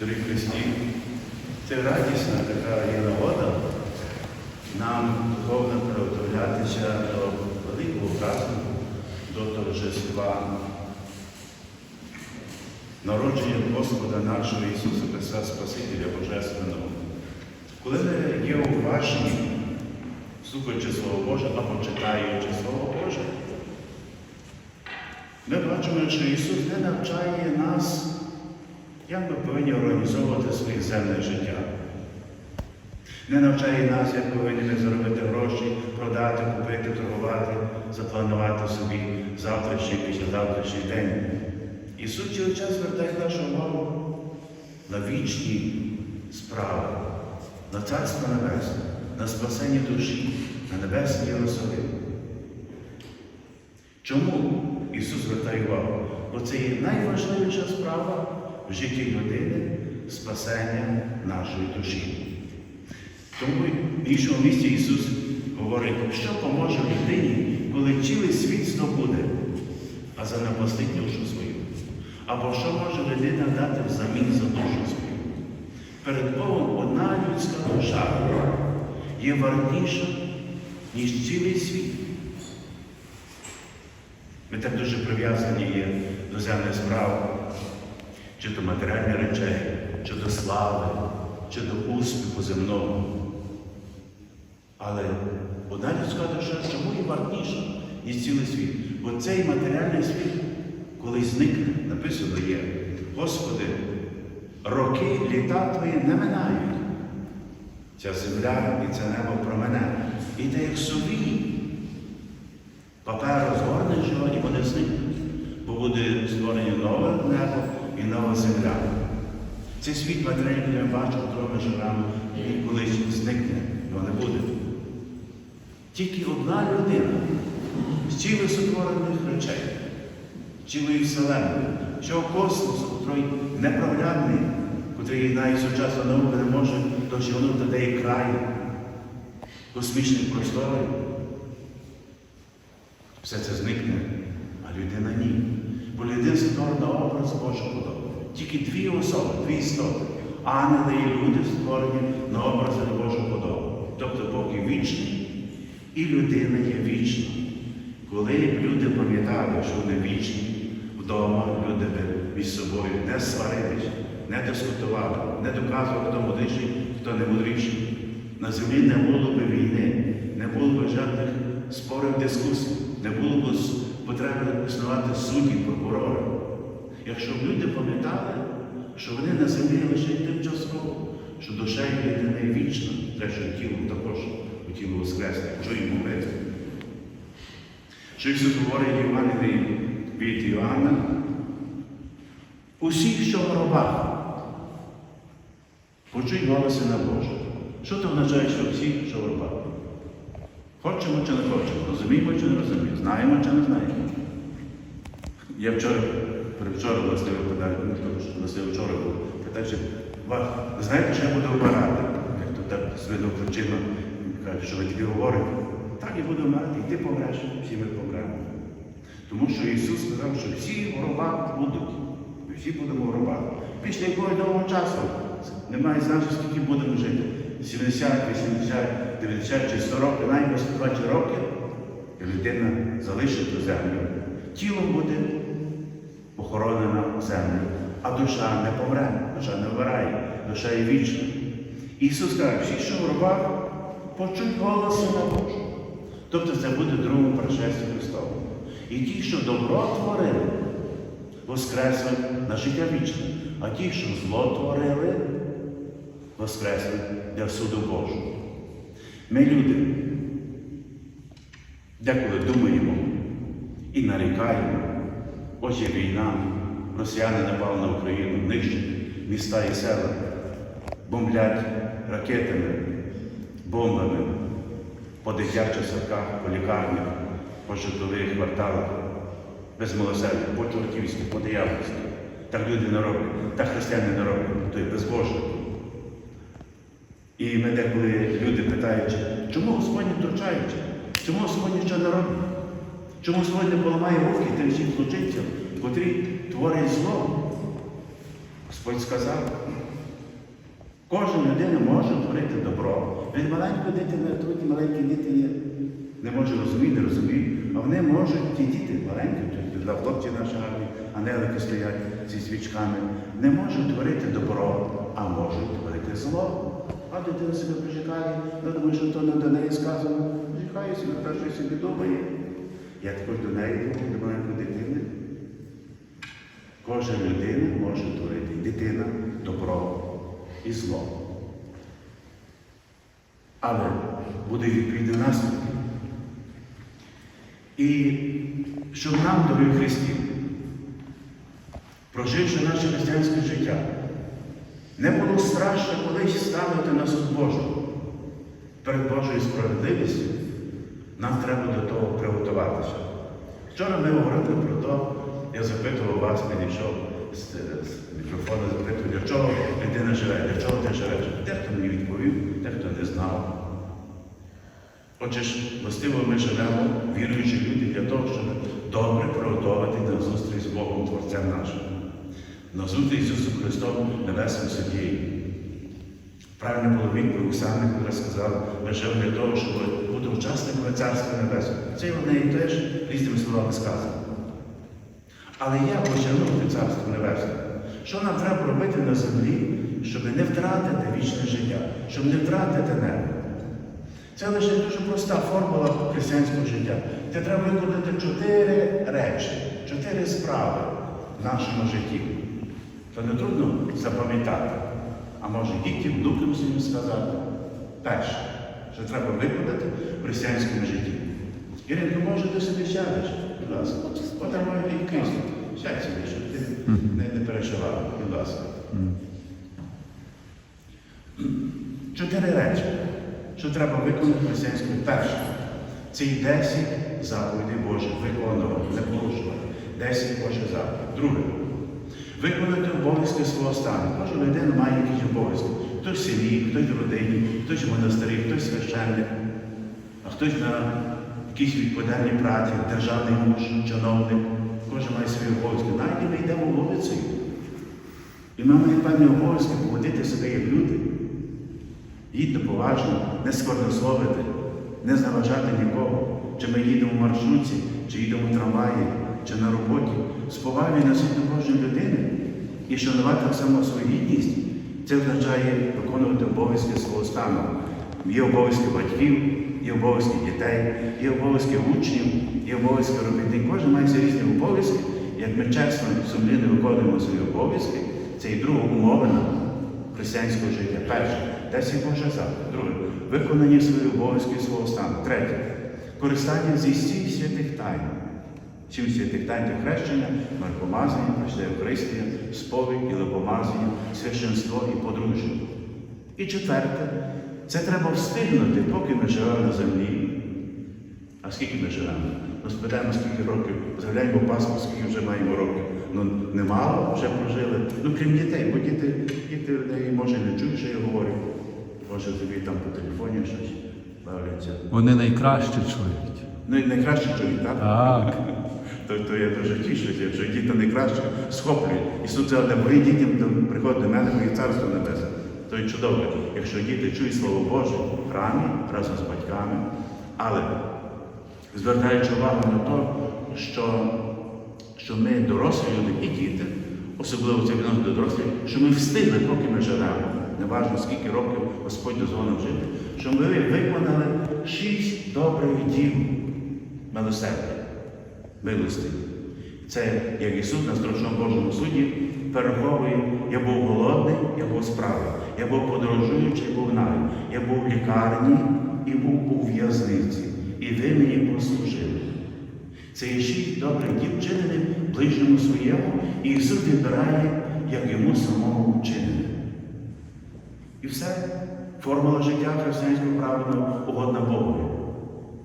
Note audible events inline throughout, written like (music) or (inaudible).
Дорогі Христі, це радісна така є нагода нам духовно приготовлятися до великого празднику, до торжества. Народження Господа нашого Ісуса Христа Спасителя Божественного. Коли є уважні, слухаючи Слово Боже або читаючи Слово Боже, ми бачимо, що Ісус не навчає нас, як ми повинні організовувати своє земне життя. Не навчає нас, як повинні ми заробити гроші, продати, купити, торгувати, запланувати собі завтрашній, післязавтрашній день. Ісус цілий час звертає нашу увагу на вічні справи, на Царство Небесне, на спасення душі, на Небесний Єрусалим. Чому Ісус звертає увагу? Бо це є найважливіша справа в житті людини спасення нашої душі. Тому в іншому місці Ісус говорить, що поможе людині, коли цілий світ здобуде, а занапастить душу свою. Або що може людина дати взамін за душу свою? Перед Богом одна людська душа є вартіша, ніж цілий світ. Ми так дуже прив'язані є до земних справ, чи до матеріальних речей, чи до слави, чи до успіху земного. Але одна людська душа чому є вартіша, ніж цілий світ? Бо цей матеріальний світ, коли зникне, написано є, Господи, роки літа Твої не минають. Ця земля і це небо промене. І те, як собі, папер розгорнеш його і вони зникнуть. Бо буде створення нове небо і нова земля. Цей світ матеріальний, ми бачимо, якому ми живемо, і колись зникне, його не буде. Тільки одна людина з цілих сотворених речей, цілої вселенної, цього космосу, котрий непроглядний, котрий навіть сучасна наука не може досягнути де є край космічних просторів. Все це зникне, а людина ні. Бо людина створена образ Божого подобу. Тільки дві особи, дві істоти. Ангели і люди створені на образ Божого подобу. Тобто Бог є вічний, і людина є вічна. Коли люди пам'ятали, що вони вічні, вдома люди б між собою не сварились, не дискутували, не доказували, хто мудріший, хто не мудріший. На землі не було б війни, не було б жодних спорів, дискусій, не було б потреби існувати судді, прокурори. Якщо б люди пам'ятали, що вони на землі лише тимчасово, що душа людини вічна, те, що тіло також хотіло воскрести, що йому вмерти. Що Ісус говорить Євангелії від Іоанна, усі, що в гробах, почуй голос Сина Божого. Що це означає, що всі, що в гробах? Хочемо чи не хочемо, розуміємо чи не розуміємо, знаємо чи не знаємо. Я вчора, перевчора власне питаю, ну, тому що власне вчора був, питаю, чи ви знаєте, що я буду вмирати? Як то так свинув плечима, каже, що ви тільки говорите. Так і буду вмирати, і ти помреш, всі ми помремо. Тому що Ісус сказав, що всі в будуть. Ми всі будемо в. Після якого довгого часу немає значення, скільки будемо жити. 70, 80, 90 чи 100 років, навіть 120 років, і людина залишить ту землю. Тілом буде похоронена землю, а душа не помре, душа не вмирає, душа є вічна. Ісус каже, всі, що в гробах, почуть голос Сина Божого. Тобто це буде другому пришестю Христовому. І ті, що добро творили, воскреснуть на життя вічне, а ті, що зло творили, воскреснуть для суду Божого. Ми люди деколи думаємо і нарікаємо, є війна, росіяни напали на Україну, нищать міста і села, бомблять ракетами, бомбами по дитячих садках, по лікарнях, по житлових кварталах, без милосердя, по чортівських, по диявольських. Так люди не роблять, так християни не роблять, то є безбожно. І ми деколи люди питають, чому Господь не втручається? Чому Господь нічого не робить? Чому Господь не поламає руки тим всім злочинцям, котрі творять зло? Господь сказав, Кожна людина може творити добро. Від маленької дитини, тут маленькі діти є. Не може розуміти, не розуміють. А вони можуть, ті діти маленькі, для хлопці наші гарні, анелики стоять зі свічками, не можуть творити добро, а можуть творити зло. А дитина себе прижикає, ну думаю, що то не до неї сказано. Прижикає собі, те, що собі думає. Я також до неї думаю, до маленької дитини. Кожна людина може творити, дитина добро і зло. Але буде відповідні наслідки. І щоб нам, дорогі Христі, проживши наше християнське життя, не було страшно колись ставити на суд Божого перед Божою справедливістю, нам треба до того приготуватися. Вчора ми говорили про те, я запитував вас, підійшов з, з мікрофону, запитував, для чого людина живе, для чого ти живеш. Дехто мені відповів, дехто не знав. Отже властиво ми живемо, віруючі люди, для того, щоб добре приготувати на зустріч з Богом Творцем нашим, на зустріч з Христом Небесним Суддєю. Правильно відповідь Оксани, яка сказала, ми живемо для того, щоб бути учасниками Царства Небесного. Це і в неї теж різними словами сказано. Але як осягнути Царство Небесне? Що нам треба робити на землі, щоб не втратити вічне життя, щоб не втратити небо? Це лише дуже проста формула християнського життя. Це треба виконати чотири речі, чотири справи в нашому житті. То не трудно запам'ятати, а може дітям, внукам своїм сказати. Перше, що треба виконати в християнському житті. Іринко, може, ти собі сядеш, будь ласка. От там і крісло. Сядь собі, щоб ти не, не переживав, будь ласка. Чотири речі, що треба виконати в християнському. Перше, це й 10 заповідей Божих виконувати, не порушувати. 10 Божих заповідей. Друге, виконати обов'язки свого стану. Кожна людина має якісь обов'язки. Хтось в селі, хтось в родині, хтось в монастирі, хтось священник, а хтось на якійсь відповідальній праці, державний муж, чиновник. Кожен має свої обов'язки. Навіть ми йдемо вулицею. І ми маємо певні обов'язки поводити себе як люди. Їдьте поважно, не скорнословити, не зневажати нікого. Чи ми їдемо в маршрутці, чи їдемо в трамваї, чи на роботі, з повагою носити до кожної людини і шанувати так само свою гідність. Це означає виконувати обов'язки свого стану. Є обов'язки батьків, є обов'язки дітей, є обов'язки учнів, є обов'язки робітників. Кожен має свої різні обов'язки. Як ми чесно сумлінно виконуємо свої обов'язки, це і друга умовина християнського життя. Перше, десь і Божа заповідь. Друге, виконання своїх обов'язків свого стану. Третє, користання зі всіх святих тайн. Сім святих тайн хрещення, маркомазання, прочитає Христія, сповідь і липомазання, священство і подружжя. І четверте, це треба встигнути, поки ми живемо на землі. А скільки ми живемо? Ну, спитаємо, скільки років, заглядаємо паспорт, скільки вже маємо років. Ну, немало вже прожили. Ну, крім дітей, бо діти, діти вони, може не чують, що я говорю. Може тобі там по телефоні щось бавляться. Вони найкраще чують. Ну і найкраще чують, так? Так. То, то я дуже тішуся, якщо діти найкраще схоплюють. Ісус сказав, ви дітям то приходить до мене, моє царство небесне. То й чудово, якщо діти чують Слово Боже в храмі разом з батьками, але звертаючи увагу на те, що, що ми дорослі люди і діти, особливо це відносно до дорослих, що ми встигли, поки ми живемо, неважно скільки років Господь дозволив жити, що ми виконали шість добрих діл милосердя, милості. Це як Ісус на страшному Божому суді переховує, я був голодний, я був справа, я був подорожуючий, був навіть, я був в лікарні і був у в'язниці, і ви мені послужили. Це є шість добрих діл вчинених ближньому своєму, і Ісус відбирає, як йому самому вчинити. І все. Формула життя християнського правильно угодна Богові.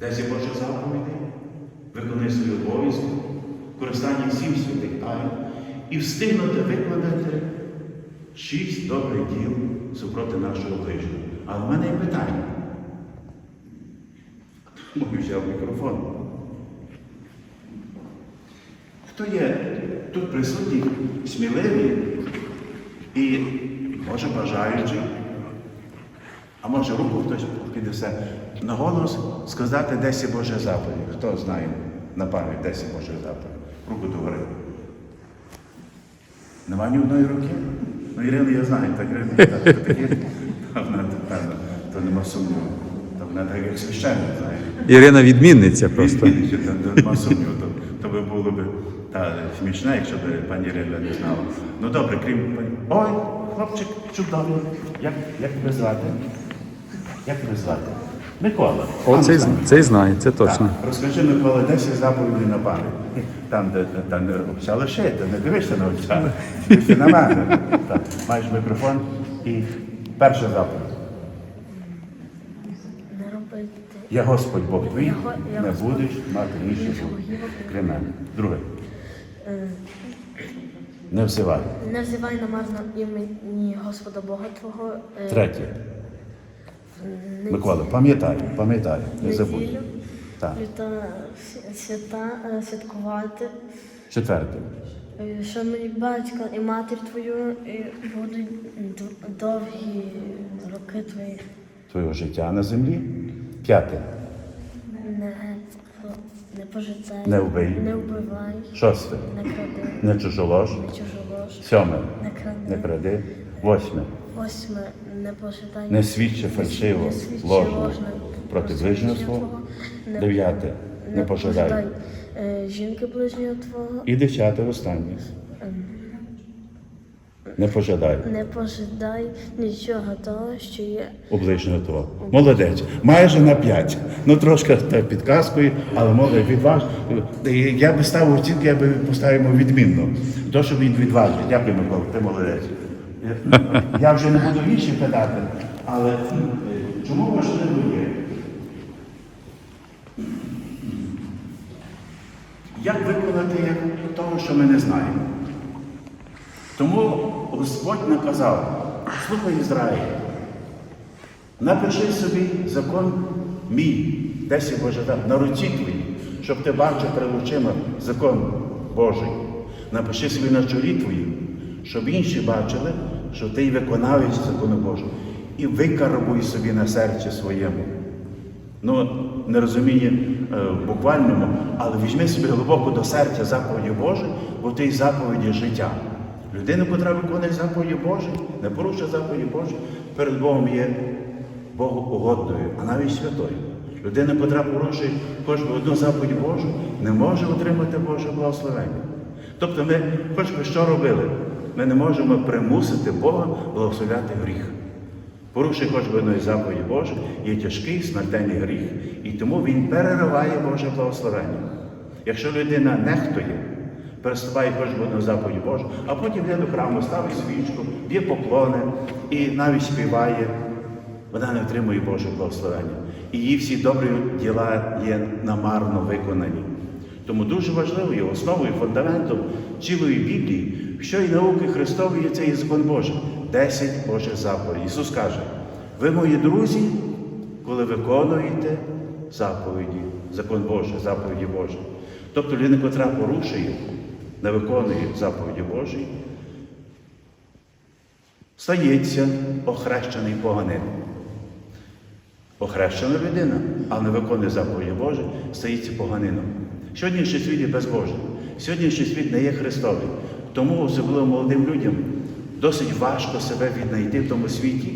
Десь є Божі заповіді, виконує свої обов'язки, користання всім святих тайн і встигнути виконати шість добрих діл супроти нашого ближнього. Але в мене є питання. Тому взяв мікрофон. Хто є тут присутні, сміливі і, може, бажаючи А може руку хтось піднесе. На голос сказати 10 Боже заповідь. Хто знає на пам'ять 10 Боже заповідь? Руку догори. Нема ні одної руки? Ну, Ірину я знаю, так Ірина так, то такі, та вона, певно, то нема сумніву. Та вона так як священник, знає. Ірина відмінниця просто. Відмінниця, то, то нема сумніву, то, то би було б та, смішне, якщо б пані Ірина не знала. Ну добре, крім пані. Ой, хлопчик чудовий. Як, як тебе звати? Як тебе звати? Микола. О, цей, цей знає, це точно. Так. Розкажи, Микола, 10 заповідей на пам'ять. Там, де, де, де не обця лишити, не дивишся на отця, дивишся на мене. Так. Маєш мікрофон і перша заповідь. Не робити. Я Господь Бог твій, Я я не Господь, будеш мати інших Богів, крім мене. Друге. Е, Не взивай. Не взивай на марно імені Господа Бога Твого. е, Третє. Микола, пам'ятай, пам'ятай, не забудь. Так. Свята, свята е, святкувати. Четверте. Е, Що мені батько і матір твою і будуть довгі роки твої. Твого життя на землі. П'яте. Не, не пожитай. Не вбий. Не вбивай. Шосте. Не кради. Не чужолож. Не чужолож. Сьоме. Не кради. Не кради. Восьме. Восьме, не пожитай. Не свідчи фальшиво, ложно проти ближнього свого. Дев'яте. Не пожадай. е, жінки ближнього твого. І десяте останнє. Не пожадай Не пожидай нічого того, що є. у ближнього твого. Молодець. Майже на п'ять. Ну трошки підказкою, але молодець відважно. Я би ставив оцінку, я би поставив йому відмінно. То, що він відважний. Дякую, Микола, ти молодець. Я- вже не буду вічі питати, але е, чому важливо є? Як виконати того, що ми не знаємо? Тому Господь наказав, слухай Ізраїль, напиши собі закон мій, десять Боже дав, на руці твоїй, щоб ти бачив перед очима закон Божий. Напиши собі на чолі твоїм, щоб інші бачили, що ти й виконавець закону Божого. І викарбуй собі на серці своєму. Ну, не розуміння е, в буквальному, але візьми собі глибоко до серця заповіді Божі, бо ти заповіді життя. Людина, яка виконує заповіді Божі, не порушує заповіді Божі, перед Богом є Богу угодною, а навіть святою. Людина, яка порушує би одну заповідь Божу, не може отримати Боже благословення. Тобто ми, хоч би що робили, ми не можемо примусити Бога благословляти гріх. Порушує хоч би одної заповіді Божої, є тяжкий смертельний гріх, і тому він перериває Боже благословення. Якщо людина нехтує, переступає хоч би одну заповідь Божу, а потім йде до храму, ставить свічку, б'є поклони і навіть співає, вона не отримує Боже благословення. І її всі добрі діла є намарно виконані. Тому дуже важливо є основою, фундаментом цілої Біблії, що і науки Христової є цей закон Божий. Десять Божих заповідей. Ісус каже, ви мої друзі, коли виконуєте заповіді, закон Божий, заповіді Божі. Тобто людина, котра порушує, не виконує заповіді Божі, стається охрещений поганином. Охрещена людина, але не виконує заповіді Божі, стається поганином. Сьогоднішній світ є безбожий. Сьогоднішній світ не є Христовий. Тому особливо молодим людям досить важко себе віднайти в тому світі,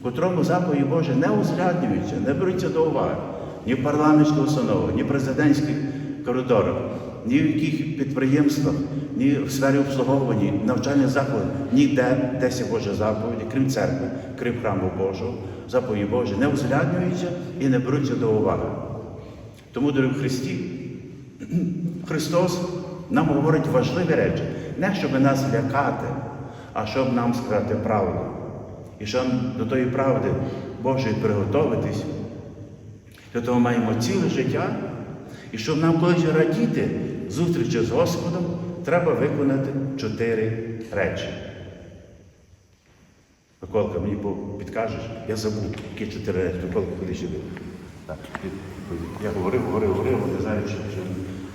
в котрому заповіді Божі не узгляднюються, не беруться до уваги ні в парламентських установах, ні в президентських коридорах, ні в яких підприємствах, ні в сфері обслуговування, навчальних закладів, ніде десь Божа заповіді, крім церкви, крім храму Божого, заповіді Божі не узгляднюються і не беруться до уваги. Тому, дорогі Христі, (clears throat) Христос нам говорить важливі речі, не щоб нас лякати, а щоб нам сказати правду. І щоб до тої правди Божої приготуватись, для того маємо ціле життя, і щоб нам колись радіти зустрічі з Господом, треба виконати чотири речі. Миколка, мені підкажеш, я забув, які чотири речі. Миколка, ходи сюди. Так, я говорив, говорив, говорив, не знаю, що.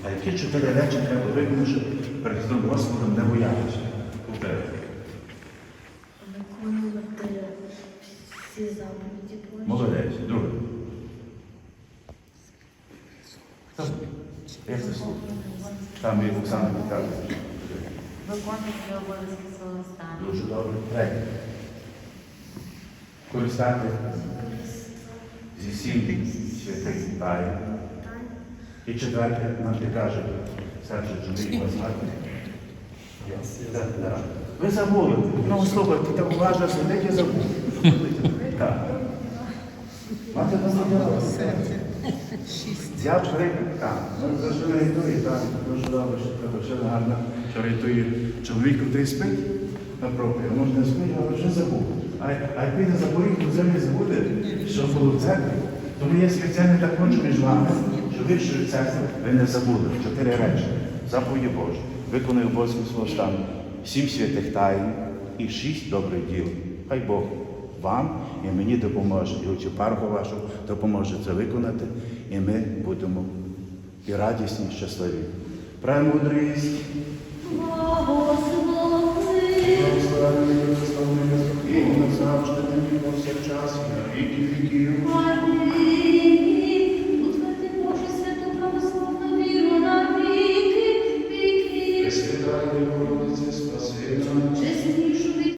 А які чотири речі треба виконати, щоб перед Христом Господом не боятися? Повтори. Виконувати всі заповіді Твої. Молодець. Друге. Як це слово? Там є Оксана Віталійович. Виконувати обов'язки свого стану. Дуже добре. Третє. Користати зі сім святих тайн. І четверте, нам ти каже, Серже чоловік вас гарний. Так, так. Ви забули. Ну, слухайте, так уважно сидить і забули. Так. Мати нас приклад, так. Ну, за що рятує, так. Дуже добре, що треба ще гарно, що рятує чоловіка, той спить на проповідь, а може не спить, але вже забув. А, а як піде за поріг, то взагалі забуде, що було в церкві. Тому я спеціально так хочу між вами, що ви що церкві ви не забули. Чотири речі. Заповіді Божі. Виконує обов'язки свого стану. Сім святих тайн і шість добрих діл. Хай Бог вам і мені допоможе, і оцю парку вашу допоможе це виконати, і ми будемо і радісні, і щасливі. Премудрість, і назавжди, і повсякчас, на віки віків.